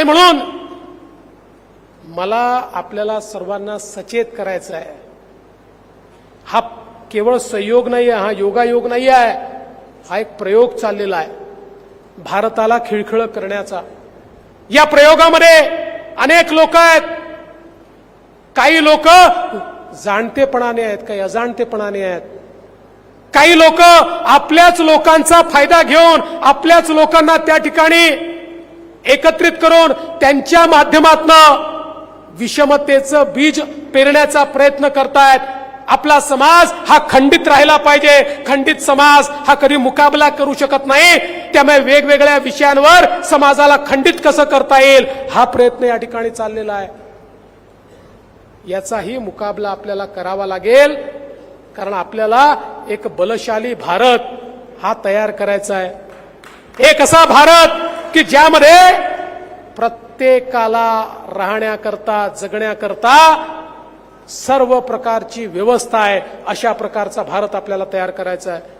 आणि म्हणून मला आपल्याला सर्वांना सचेत करायचं आहे. हा केवळ संयोग नाही आहे हा योगायोग नाही आहे. हा एक प्रयोग चाललेला आहे. भारताला खिळखिळ करण्याचा. या प्रयोगामध्ये अनेक लोक आहेत. काही लोक जाणतेपणाने आहेत काही अजाणतेपणाने आहेत. काही लोक आपल्याच लोकांचा फायदा घेऊन आपल्याच लोकांना त्या ठिकाणी एकत्रित करून त्यांच्या माध्यमातनं विषमतेचं बीज पेरण्याचा प्रयत्न करतायत. आपला समाज हा खंडित राहिला पाहिजे. खंडित समाज हा कधी मुकाबला करू शकत नाही. त्यामुळे वेगवेगळ्या विषयांवर समाजाला खंडित कसं करता येईल हा प्रयत्न या ठिकाणी चाललेला आहे. याचाही मुकाबला आपल्याला करावा लागेल. कारण आपल्याला एक बलशाली भारत हा तयार करायचा आहे. एक असा भारत की ज्यामध्ये प्रत्येकाला राहण्याकरता जगण्याकरता सर्व प्रकारची व्यवस्था आहे. अशा प्रकारचा भारत आपल्याला तयार करायचा आहे.